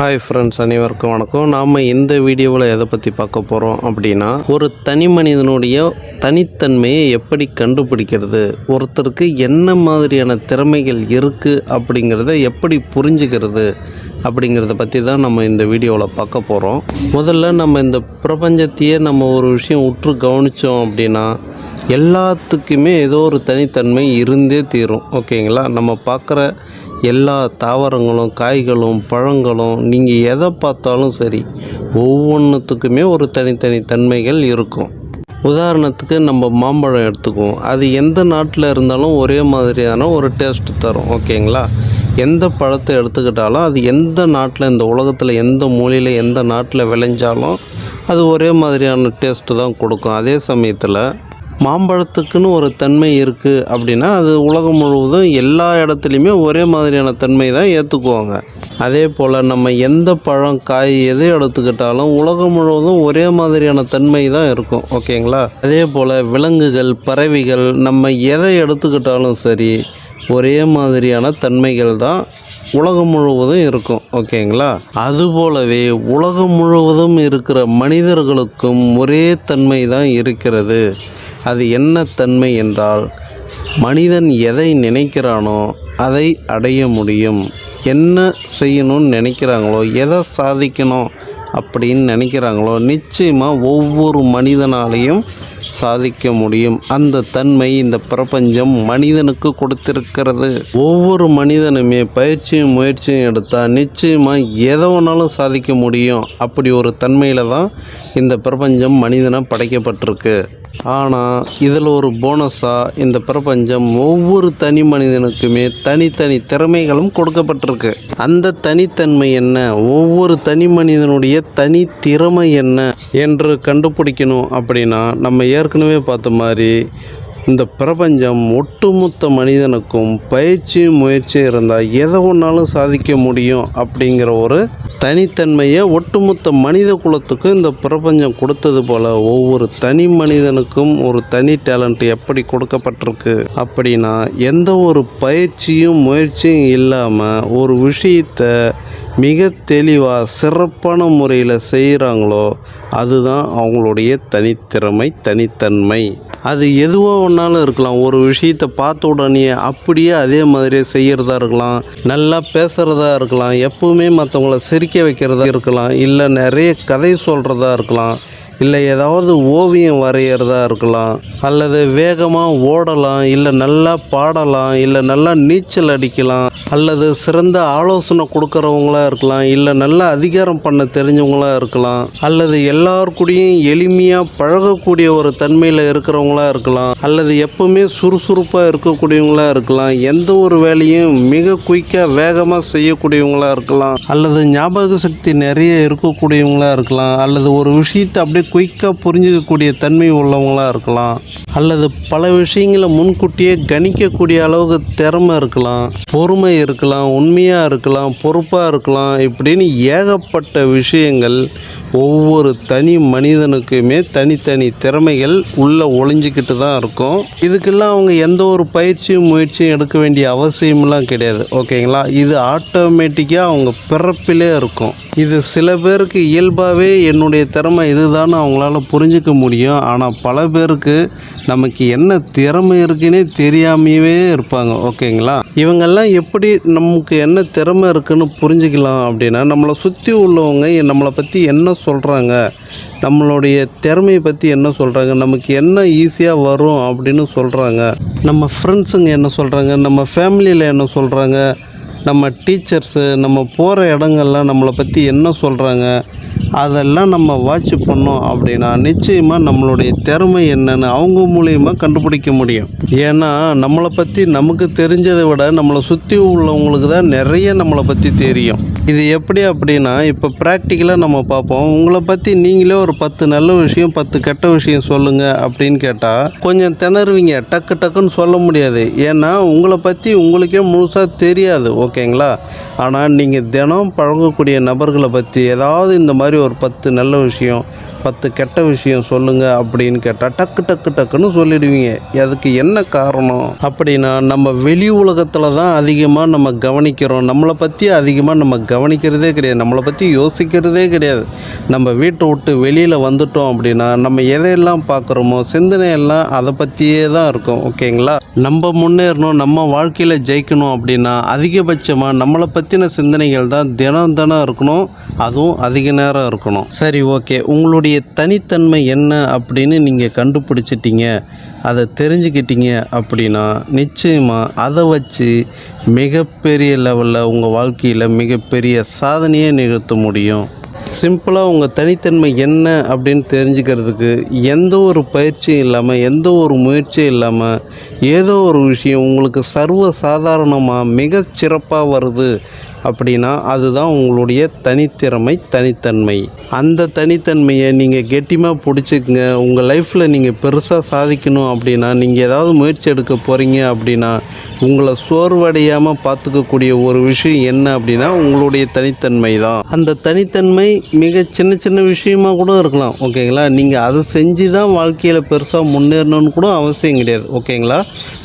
Hi friends அனைவருக்கும் வணக்கம். நாம் இந்த வீடியோவில் எதை பற்றி பார்க்க போகிறோம் அப்படின்னா ஒரு தனி மனிதனுடைய தனித்தன்மையை எப்படி கண்டுபிடிக்கிறது? ஒருத்தருக்கு என்ன மாதிரியான திறமைகள் இருக்குது அப்படிங்கிறத எப்படி புரிஞ்சுக்கிறது? அப்படிங்கிறத பற்றி தான் நம்ம இந்த வீடியோவில் பார்க்க போகிறோம் முதல்ல நம்ம இந்த பிரபஞ்சத்தையே நம்ம ஒரு விஷயம் உற்று கவனித்தோம் அப்படின்னா எல்லாத்துக்குமே ஏதோ ஒரு தனித்தன்மை இருந்தே தீரும். ஓகேங்களா? நம்ம பார்க்குற எல்லா தாவரங்களும் காய்களும் பழங்களும் நீங்கள் எதை பார்த்தாலும் சரி ஒவ்வொன்றுத்துக்குமே ஒரு தனித்தனி தன்மைகள் இருக்கும். உதாரணத்துக்கு நம்ம மாம்பழம் எடுத்துக்குவோம். அது எந்த நாட்டில் இருந்தாலும் ஒரே மாதிரியான ஒரு டேஸ்ட் தரும் ஓகேங்களா? எந்த பழத்தை எடுத்துக்கிட்டாலும் அது எந்த நாட்டில் இந்த உலகத்தில் எந்த மூலையில் எந்த நாட்டில் விளைஞ்சாலும் அது ஒரே மாதிரியான டேஸ்ட்டு தான் கொடுக்கும். அதே சமயத்தில் மாம்பழத்துக்குன்னு ஒரு தன்மை இருக்குது அப்படின்னா அது உலகம் முழுவதும் எல்லா இடத்துலையுமே ஒரே மாதிரியான தன்மை தான் ஏற்றுக்குவாங்க அதே போல் நம்ம எந்த பழம் காய் எதை எடுத்துக்கிட்டாலும் உலகம் முழுவதும் ஒரே மாதிரியான தன்மை தான் இருக்கும். ஓகேங்களா? அதே போல் விலங்குகள் பறவைகள் நம்ம எதை எடுத்துக்கிட்டாலும் சரி ஒரே மாதிரியான தன்மைகள் தான் உலகம் முழுவதும் இருக்கும். ஓகேங்களா? அதுபோலவே உலகம் முழுவதும் இருக்கிற மனிதர்களுக்கும் ஒரே தன்மை தான் இருக்கிறது. அது என்ன தன்மை என்றால் மனிதன் எதை நினைக்கிறானோ அதை அடைய முடியும். என்ன செய்யணும்னு நினைக்கிறாங்களோ எதை சாதிக்கணும் அப்படின்னு நினைக்கிறாங்களோ நிச்சயமாக ஒவ்வொரு மனிதனாலையும் சாதிக்க முடியும். அந்த தன்மை இந்த பிரபஞ்சம் மனிதனுக்கு கொடுத்திருக்கிறது. ஒவ்வொரு மனிதனுமே பயிற்சியும் முயற்சியும் எடுத்தால் நிச்சயமாக எதை வேணாலும் சாதிக்க முடியும். அப்படி ஒரு தன்மையில் தான் இந்த பிரபஞ்சம் மனிதனை படைக்கப்பட்டிருக்கு. ஆனால் இதில் ஒரு போனஸாக இந்த பிரபஞ்சம் ஒவ்வொரு தனி மனிதனுக்குமே தனித்தனி திறமைகளும் கொடுக்கப்பட்டிருக்கு. அந்த தனித்தன்மை என்ன? ஒவ்வொரு தனி மனிதனுடைய தனி திறமை என்ன என்று கண்டுபிடிக்கணும் அப்படின்னா நம்ம ஏற்கனவே பார்த்த மாதிரி இந்த பிரபஞ்சம் ஒட்டுமொத்த மனிதனுக்கும் பயிற்சியும் முயற்சியும் இருந்தால் எதை ஒன்றாலும் சாதிக்க முடியும் அப்படிங்கிற ஒரு தனித்தன்மையை ஒட்டுமொத்த மனித குலத்துக்கும் இந்த பிரபஞ்சம் கொடுத்தது போல் ஒவ்வொரு தனி மனிதனுக்கும் ஒரு தனி டேலண்ட் எப்படி கொடுக்கப்பட்டிருக்கு அப்படின்னா எந்த ஒரு பயிற்சியும் முயற்சியும் இல்லாமல் ஒரு விஷயத்தை மிக தெளிவாக சிறப்பான முறையில் செய்கிறாங்களோ அதுதான் அவங்களுடைய தனித்திறமை தனித்தன்மை. அது எதுவோ ஒன்றாலும் இருக்கலாம். ஒரு விஷயத்தை பார்த்த உடனே அப்படியே அதே மாதிரியே செய்கிறதா இருக்கலாம். நல்லா பேசுகிறதா இருக்கலாம். எப்பவுமே மற்றவங்கள சிரிக்க வைக்கிறதா இருக்கலாம். இல்லை நிறைய கதை சொல்கிறதா இருக்கலாம். இல்லை ஏதாவது ஓவியம் வரைகிறதா இருக்கலாம் அல்லது வேகமாக ஓடலாம் இல்லை நல்லா பாடலாம் இல்லை நல்லா நீச்சல் அடிக்கலாம் அல்லது சிறந்த ஆலோசனை கொடுக்குறவங்களா இருக்கலாம் இல்லை நல்லா அதிகாரம் பண்ண தெரிஞ்சவங்களா இருக்கலாம் அல்லது எல்லார் எளிமையாக பழகக்கூடிய ஒரு தன்மையில் இருக்கிறவங்களா இருக்கலாம் அல்லது எப்பவுமே சுறுசுறுப்பாக இருக்கக்கூடியவங்களா இருக்கலாம் எந்த ஒரு வேலையும் மிக குயிக்காக வேகமாக செய்யக்கூடியவங்களா இருக்கலாம் அல்லது ஞாபக சக்தி நிறைய இருக்கக்கூடியவங்களா இருக்கலாம் அல்லது ஒரு விஷயத்தை அப்படியே குயிக்காக புரிஞ்சிக்கக்கூடிய தன்மை உள்ளவங்களாக இருக்கலாம். அல்லது பல விஷயங்களை முன்கூட்டியே கணிக்கக்கூடிய அளவுக்கு திறமை இருக்கலாம். பொறுமை இருக்கலாம் உண்மையாக இருக்கலாம் பொறுப்பாக இருக்கலாம். இப்படின்னு ஏகப்பட்ட விஷயங்கள் ஒவ்வொரு தனி மனிதனுக்குமே தனித்தனி திறமைகள் உள்ளே ஒளிஞ்சிக்கிட்டு தான் இருக்கும். இதுக்கெல்லாம் அவங்க எந்த ஒரு பயிற்சியும் முயற்சியும் எடுக்க வேண்டிய அவசியமெல்லாம் கிடையாது. ஓகேங்களா? இது ஆட்டோமேட்டிக்காக அவங்க பிறப்பிலே இருக்கும். இது சில பேருக்கு இயல்பாகவே என்னுடைய திறமை இதுதான்னு அவங்களால புரிஞ்சிக்க முடியும். ஆனால் பல பேருக்கு நமக்கு என்ன திறமை இருக்குன்னே தெரியாமையே இருப்பாங்க. ஓகேங்களா? இவங்கெல்லாம் எப்படி நமக்கு என்ன திறமை இருக்குன்னு புரிஞ்சுக்கலாம் அப்படின்னா நம்மளை சுற்றி உள்ளவங்க நம்மளை பற்றி என்ன சொல்கிறாங்க நம்மளுடைய திறமையை பற்றி என்ன சொல்கிறாங்க நமக்கு என்ன ஈஸியாக வரும் அப்படின்னு சொல்கிறாங்க நம்ம ஃப்ரெண்ட்ஸுங்க என்ன சொல்கிறாங்க நம்ம ஃபேமிலியில் என்ன சொல்கிறாங்க நம்ம டீச்சர்ஸு நம்ம போகிற இடங்கள்லாம் நம்மளை பற்றி என்ன சொல்கிறாங்க அதெல்லாம் நம்ம வாட்ச் பண்ணோம் அப்படின்னா நிச்சயமாக நம்மளுடைய திறமை என்னன்னு அவங்க மூலயமா கண்டுபிடிக்க முடியும். ஏன்னா நம்மளை பற்றி நமக்கு தெரிஞ்சதை விட நம்மளை சுற்றி உள்ளவங்களுக்கு தான் நிறைய நம்மளை பற்றி தெரியும். இது எப்படி அப்படின்னா இப்போ ப்ராக்டிக்கலாக நம்ம பார்ப்போம். உங்களை பற்றி நீங்களே ஒரு பத்து நல்ல விஷயம் பத்து கெட்ட விஷயம் சொல்லுங்கள் அப்படின்னு கேட்டால் கொஞ்சம் திணறுவீங்க. டக்கு டக்குன்னு சொல்ல முடியாது. ஏன்னா உங்களை பற்றி உங்களுக்கே முழுசாக தெரியாது ஓகேங்களா? ஆனால் நீங்கள் தினம் பழகக்கூடிய நபர்களை பற்றி ஏதாவது இந்த மாதிரி ஒரு பத்து நல்ல விஷயம் பத்து கெட்ட விஷயம் சொல்லுங்கள் அப்படின்னு கேட்டால் டக்கு டக்கு டக்குன்னு சொல்லிடுவீங்க. அதுக்கு என்ன காரணம்? அப்படின்னா நம்ம வெளி உலகத்தில் தான் அதிகமாக நம்ம கவனிக்கிறோம். நம்மளை பற்றி அதிகமாக நம்ம கவனிக்கிறதே கிடையாது. நம்மளை பற்றி யோசிக்கிறதே கிடையாது. நம்ம வீட்டை விட்டு வெளியில் வந்துட்டோம் அப்படின்னா நம்ம எதையெல்லாம் பார்க்குறோமோ சிந்தனை எல்லாம் அதை பற்றியே தான் இருக்கும். ஓகேங்களா? நம்ம முன்னேறணும் நம்ம வாழ்க்கையில் ஜெயிக்கணும் அப்படின்னா அதிகபட்சமாக நம்மளை பற்றின சிந்தனைகள் தான் தினம் தினம் இருக்கணும். அதுவும் அதிக நேரம் இருக்கணும். சரி ஓகே. உங்களுடைய தனித்தன்மை என்ன அப்படின்னு நீங்கள் கண்டுபிடிச்சிட்டிங்க அதை தெரிஞ்சுக்கிட்டீங்க அப்படின்னா நிச்சயமாக அதை வச்சு மிகப்பெரிய லெவலில் உங்கள் வாழ்க்கையில் மிகப்பெரிய சாதனையை நிகழ்த்த முடியும். சிம்பிளாக உங்கள் தனித்தன்மை என்ன அப்படின்னு தெரிஞ்சுக்கிறதுக்கு எந்த ஒரு பயிற்சியும் இல்லாமல் எந்த ஒரு முயற்சியும் இல்லாமல் ஏதோ ஒரு விஷயம் உங்களுக்கு சர்வ சாதாரணமாக மிக சிறப்பாக வருது அப்படின்னா அதுதான் உங்களுடைய தனித்திறமை தனித்தன்மை. அந்த தனித்தன்மையை நீங்கள் கெட்டியமாக பிடிச்சிக்கங்க. உங்கள் லைஃப்பில் நீங்கள் பெருசாக சாதிக்கணும் அப்படின்னா நீங்கள் ஏதாவது முயற்சி எடுக்க போகிறீங்க அப்படின்னா உங்களை சோர்வடையாமல் பார்த்துக்கக்கூடிய ஒரு விஷயம் என்ன அப்படின்னா உங்களுடைய தனித்தன்மை தான். அந்த தனித்தன்மை மிக சின்ன சின்ன விஷயமாக கூட இருக்கலாம் ஓகேங்களா? நீங்கள் அதை செஞ்சு தான் வாழ்க்கையில் பெருசாக முன்னேறணும்னு கூட அவசியம் கிடையாது ஓகேங்களா?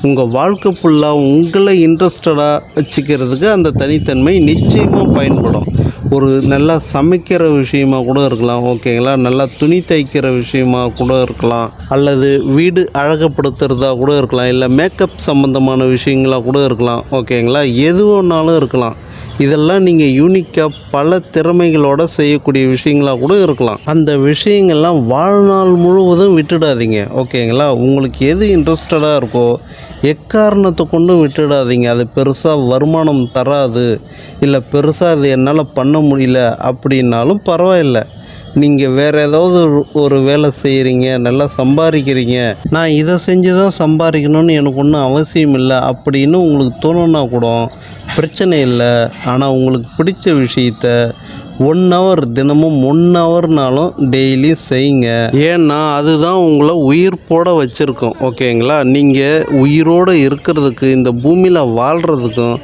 உங்கள் வாழ்க்கை ஃபுல்லாக உங்களை இன்ட்ரெஸ்டடாக வச்சுக்கிறதுக்கு அந்த தனித்தன்மை நிச்சயமாக பயன்படும். ஒரு நல்லா சமைக்கிற விஷயமா கூட இருக்கலாம் ஓகேங்களா? நல்லா துணி தைக்கிற விஷயமா கூட இருக்கலாம் அல்லது வீடு அழகுப்படுத்துறதா கூட இருக்கலாம் இல்லை மேக்கப் சம்மந்தமான விஷயங்களாக கூட இருக்கலாம் ஓகேங்களா? எது ஒன்றாலும் இருக்கலாம். இதெல்லாம் நீங்கள் யூனிக்காக பல திறமைகளோட செய்யக்கூடிய விஷயங்களாக கூட இருக்கலாம். அந்த விஷயங்கள்லாம் வாழ்நாள் முழுவதும் விட்டுடாதீங்க. ஓகேங்களா? உங்களுக்கு எது இன்ட்ரெஸ்டடாக இருக்கோ எக்காரணத்தை கொண்டும் விட்டுடாதீங்க. அது பெருசாக வருமானம் தராது. இல்லை பெருசாக அது என்னால் பண்ண முடியல அப்படின்னாலும் பரவாயில்லை. நீங்கள் வேறு ஏதாவது ஒரு- ஒரு வேலை செய்கிறீங்க நல்லா சம்பாதிக்கிறீங்க. நான் இதை செஞ்சு தான் சம்பாதிக்கணும்னு எனக்கு ஒன்றும் அவசியம் இல்லை அப்படின்னு உங்களுக்கு தோணுன்னா கூட பிரச்சனை இல்லை. ஆனால் உங்களுக்கு பிடிச்ச விஷயத்த ஒன் ஹவர் தினமும் ஒன் ஹவர்னாலும் டெய்லியும் செய்யுங்க. ஏன்னா அதுதான் உங்களை உயிர் போட வச்சுருக்கோம். ஓகேங்களா? நீங்கள் உயிரோடு இருக்கிறதுக்கு இந்த பூமியில் வாழ்கிறதுக்கும்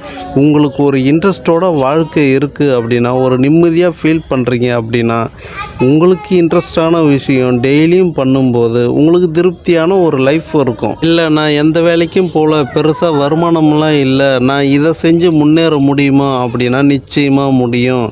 உங்களுக்கு ஒரு இன்ட்ரெஸ்டோட வாழ்க்கை இருக்குது அப்படின்னா ஒரு நிம்மதியாக ஃபீல் பண்ணுறீங்க அப்படின்னா உங்களுக்கு இன்ட்ரெஸ்டான விஷயம் டெய்லியும் பண்ணும்போது உங்களுக்கு திருப்தியான ஒரு லைஃப் இருக்கும். இல்லை நான் எந்த வேலைக்கும் போகல பெருசாக வருமானம்லாம் இல்லை. நான் இதை செஞ்சு முன்னேற முடியுமா அப்படின்னா நிச்சயமாக முடியும்.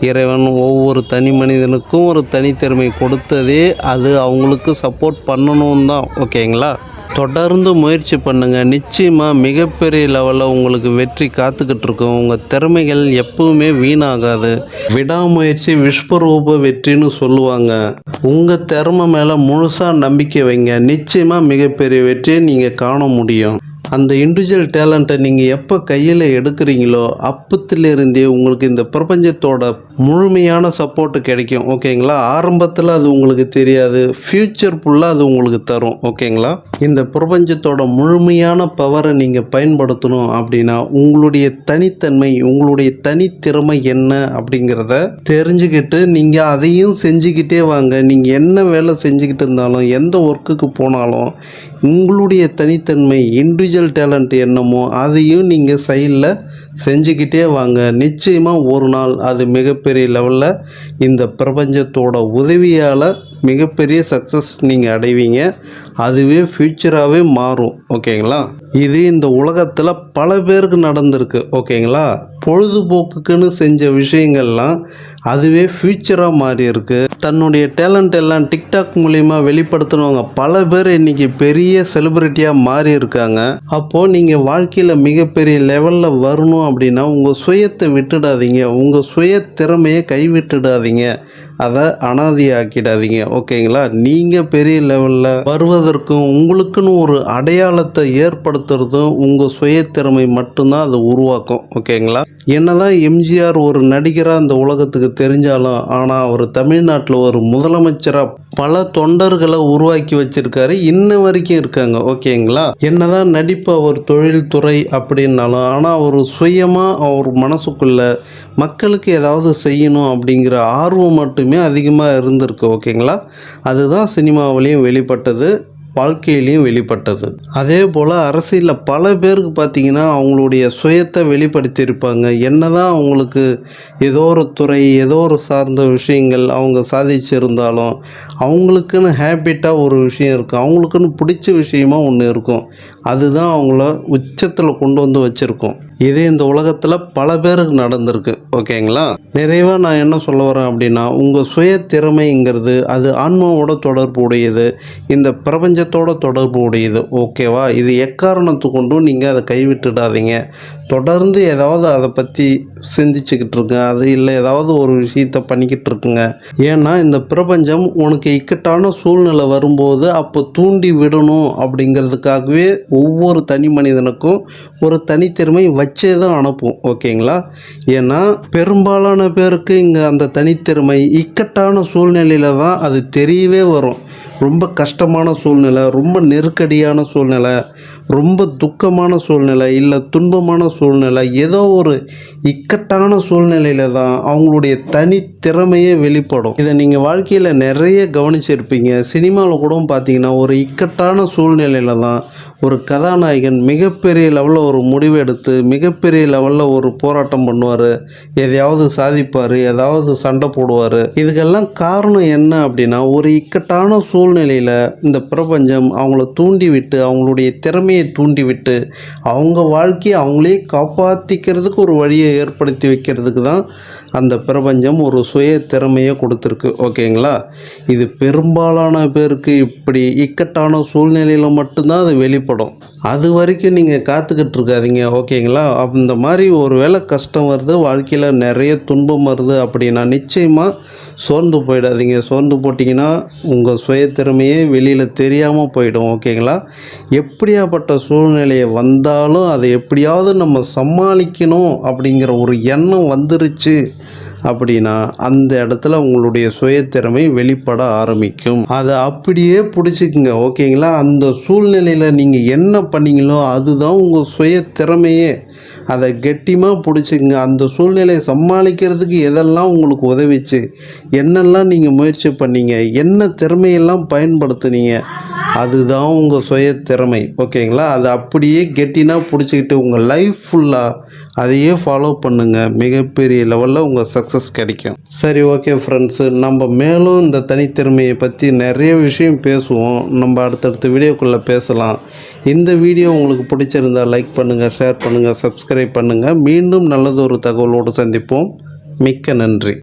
இறைவன் ஒவ்வொரு தனி மனிதனுக்கும் ஒரு தனித்திறமை கொடுத்ததே அது அவங்களுக்கு சப்போர்ட் பண்ணணும் தான் ஓகேங்களா? தொடர்ந்து முயற்சி பண்ணுங்கள் நிச்சயமாக மிகப்பெரிய லெவலில் உங்களுக்கு வெற்றி காத்துக்கிட்டு இருக்கும். உங்கள் திறமைகள் எப்பவுமே வீணாகாது. விடாமுயற்சி விஸ்வரூப வெற்றின்னு சொல்லுவாங்க. உங்கள் திறமை மேலே முழுசாக நம்பிக்கை வைங்க. நிச்சயமாக மிகப்பெரிய வெற்றியை நீங்கள் காண முடியும். அந்த இண்டிவிஜுவல் டேலண்ட்டை நீங்கள் எப்போ கையில் எடுக்கிறீங்களோ அப்பத்திலிருந்தே உங்களுக்கு இந்த பிரபஞ்சத்தோட முழுமையான சப்போர்ட்டு கிடைக்கும். ஓகேங்களா? ஆரம்பத்தில் அது உங்களுக்கு தெரியாது. ஃப்யூச்சர் ஃபுல்லாக அது உங்களுக்கு தரும். ஓகேங்களா? இந்த பிரபஞ்சத்தோட முழுமையான பவரை நீங்கள் பயன்படுத்தணும் அப்படின்னா உங்களுடைய தனித்தன்மை உங்களுடைய தனித்திறமை என்ன அப்படிங்கிறத தெரிஞ்சுக்கிட்டு நீங்கள் அதையும் செஞ்சுக்கிட்டே வாங்க. நீங்கள் என்ன வேலை செஞ்சுக்கிட்டு இருந்தாலும் எந்த ஒர்க்குக்கு போனாலும் உங்களுடைய தனித்தன்மை இண்டிவிஜுவல் டேலண்ட் என்னமோ அதையும் நீங்கள் சைடில் செஞ்சுக்கிட்டே வாங்க. நிச்சயமாக ஒரு நாள் அது மிகப்பெரிய லெவலில் இந்த பிரபஞ்சத்தோட உதவியால் மிகப்பெரிய சக்ஸஸ் நீங்கள் அடைவீங்க. அதுவே ஃப்யூச்சராகவே மாறும் ஓகேங்களா இது இந்த உலகத்தில் பல பேருக்கு நடந்திருக்கு ஓகேங்களா பொழுதுபோக்குக்குன்னு செஞ்ச விஷயங்கள்லாம் அதுவே ஃப்யூச்சராக மாறி இருக்கு தன்னுடைய டேலண்ட் எல்லாம் டிக்டாக் மூலிமா வெளிப்படுத்தினவங்க பல பேர் இன்னைக்கு பெரிய செலிபிரிட்டியாக மாறி இருக்காங்க அப்போது நீங்கள் வாழ்க்கையில் மிகப்பெரிய லெவலில் வரணும் அப்படின்னா உங்கள் சுயத்தை விட்டுடாதீங்க. உங்கள் சுய திறமையை கைவிட்டுடாதீங்க. அதை அனாதியாக்கிடாதீங்க ஓகேங்களா நீங்கள் பெரிய லெவலில் வருவதற்கும் உங்களுக்குன்னு ஒரு அடையாளத்தை ஏற்படுத்துறதும் உங்கள் சுய திறமை மட்டும்தான் அதை உருவாக்கும் ஓகேங்களா? என்னதான் எம்ஜிஆர் ஒரு நடிகராக இந்த உலகத்துக்கு தெரிஞ்சாலும் ஆனால் அவர் தமிழ்நாட்டில் ஒரு முதலமைச்சராக பல தொண்டர்களை உருவாக்கி வச்சிருக்காரு இன்ன வரைக்கும் இருக்காங்க ஓகேங்களா? என்னதான் நடிப்பு அவர் தொழில்துறை அப்படின்னாலும் ஆனால் அவர் சுயமாக அவர் மனசுக்குள்ள மக்களுக்கு ஏதாவது செய்யணும் அப்படிங்கிற ஆர்வம் மட்டுமே அதிகமாக இருந்திருக்கு ஓகேங்களா? அதுதான் சினிமாவிலையும் வெளிப்பட்டது. வாழ்க்கையிலையும் வெளிப்பட்டது. அதே போல் அரசியலில் பல பேருக்கு பார்த்தீங்கன்னா அவங்களுடைய சுயத்தை வெளிப்படுத்தியிருப்பாங்க. என்ன தான் அவங்களுக்கு ஏதோ ஒரு துறை ஏதோ ஒரு சார்ந்த விஷயங்கள் அவங்க சாதிச்சிருந்தாலும் அவங்களுக்குன்னு ஹேபிட்டாக ஒரு விஷயம் இருக்கும் அவங்களுக்குன்னு பிடிச்ச விஷயமா ஒன்று இருக்கும். அதுதான் அவங்கள உச்சத்தில் கொண்டு வந்து வச்சுருக்கோம். இது இந்த உலகத்தில் பல பேருக்கு நடந்திருக்கு. ஓகேங்களா? நிறைவாக நான் என்ன சொல்ல வரேன் அப்படின்னா உங்கள் சுய திறமைங்கிறது அது ஆன்மாவோட தொடர்பு உடையது இந்த பிரபஞ்சத்தோட தொடர்பு உடையது. ஓகேவா? இது எக்காரணத்து கொண்டும் நீங்கள் அதை கைவிட்டுடாதீங்க. தொடர்ந்து ஏதாவது அதை பற்றி சிந்திச்சுக்கிட்டு இருங்க அது இல்லை ஏதாவது ஒரு விஷயத்த பண்ணிக்கிட்டு இருக்குங்க. ஏன்னா இந்த பிரபஞ்சம் உனக்கு இக்கட்டான சூழ்நிலை வரும்போது அப்போ தூண்டி விடணும் அப்படிங்கிறதுக்காகவே ஒவ்வொரு தனி மனிதனுக்கும் ஒரு தனித்திறமை வச்சே தான் அனுப்பும். ஓகேங்களா? ஏன்னா பெரும்பாலான பேருக்கு இங்கே அந்த தனித்திறமை இக்கட்டான சூழ்நிலையில் தான் அது தெரியவே வரும். ரொம்ப கஷ்டமான சூழ்நிலை ரொம்ப நெருக்கடியான சூழ்நிலை. ரொம்ப துக்கமான சூழ்நிலை இல்லை துன்பமான சூழ்நிலை ஏதோ ஒரு இக்கட்டான சூழ்நிலையில் தான் அவங்களுடைய தனித்திறமையே வெளிப்படும். இதை நீங்கள் வாழ்க்கையில் நிறைய கவனிச்சிருப்பீங்க. சினிமாவில் கூட பார்த்தீங்கன்னா ஒரு இக்கட்டான சூழ்நிலையில் தான் ஒரு கதாநாயகன் மிகப்பெரிய லெவலில் ஒரு முடிவு எடுத்து மிகப்பெரிய லெவலில் ஒரு போராட்டம் பண்ணுவார். எதையாவது சாதிப்பார் ஏதாவது சண்டை போடுவார். இதுக்கெல்லாம் காரணம் என்ன அப்படின்னா ஒரு இக்கட்டான சூழ்நிலையில் இந்த பிரபஞ்சம் அவங்கள தூண்டிவிட்டு அவங்களுடைய திறமையை தூண்டிவிட்டு அவங்க வாழ்க்கையை அவங்களே காப்பாற்றிக்கிறதுக்கு ஒரு வழியை ஏற்படுத்தி வைக்கிறதுக்கு தான் அந்த பிரபஞ்சம் ஒரு சுய திறமையை கொடுத்துருக்கு ஓகேங்களா? இது பெரும்பாலான பேருக்கு இப்படி இக்கட்டான சூழ்நிலையில் மட்டும்தான் அது வெளிப்படும். அது வரைக்கும் நீங்கள் காத்துக்கிட்டு இருக்காதீங்க ஓகேங்களா? அந்த மாதிரி ஒரு வேளை கஷ்டம் வருது வாழ்க்கையில் நிறைய துன்பம் வருது அப்படின்னா நிச்சயமாக சோர்ந்து போயிடாதீங்க. சோர்ந்து போட்டிங்கன்னா உங்கள் சுயத்திறமையே வெளியில் தெரியாமல் போயிடும் ஓகேங்களா? எப்படியாப்பட்ட சூழ்நிலையை வந்தாலும் அதை எப்படியாவது நம்ம சமாளிக்கணும் அப்படிங்கிற ஒரு எண்ணம் வந்துருச்சு அப்படின்னா அந்த இடத்துல உங்களுடைய சுயத்திறமை வெளிப்பட ஆரம்பிக்கும். அதை அப்படியே பிடிச்சிக்குங்க ஓகேங்களா? அந்த சூழ்நிலையில் நீங்கள் என்ன பண்ணீங்களோ அதுதான் உங்கள் சுய திறமையே அதை கெட்டியமாக பிடிச்சிக்குங்க. அந்த சூழ்நிலையை சமாளிக்கிறதுக்கு எதெல்லாம் உங்களுக்கு உதவிச்சு என்னெல்லாம் நீங்கள் முயற்சி பண்ணீங்க என்ன திறமையெல்லாம் பயன்படுத்துனீங்க அதுதான் உங்கள் சுய திறமை. ஓகேங்களா? அதை அப்படியே கெட்டினாக பிடிச்சிக்கிட்டு உங்கள் லைஃப் ஃபுல்லாக அதையே ஃபாலோ பண்ணுங்கள் மிகப்பெரிய லெவலில் உங்கள் சக்ஸஸ் கிடைக்கும். சரி ஓகே ஃப்ரெண்ட்ஸு நம்ம மேலும் இந்த தனித்திறமையை பற்றி நிறைய விஷயம் பேசுவோம். நம்ம அடுத்தடுத்த வீடியோக்குள்ளே பேசலாம். இந்த வீடியோ உங்களுக்கு பிடிச்சிருந்தால் லைக் பண்ணுங்கள் ஷேர் பண்ணுங்கள் சப்ஸ்கிரைப் பண்ணுங்கள் மீண்டும் நல்லதொரு தகவலோடு சந்திப்போம். மிக்க நன்றி.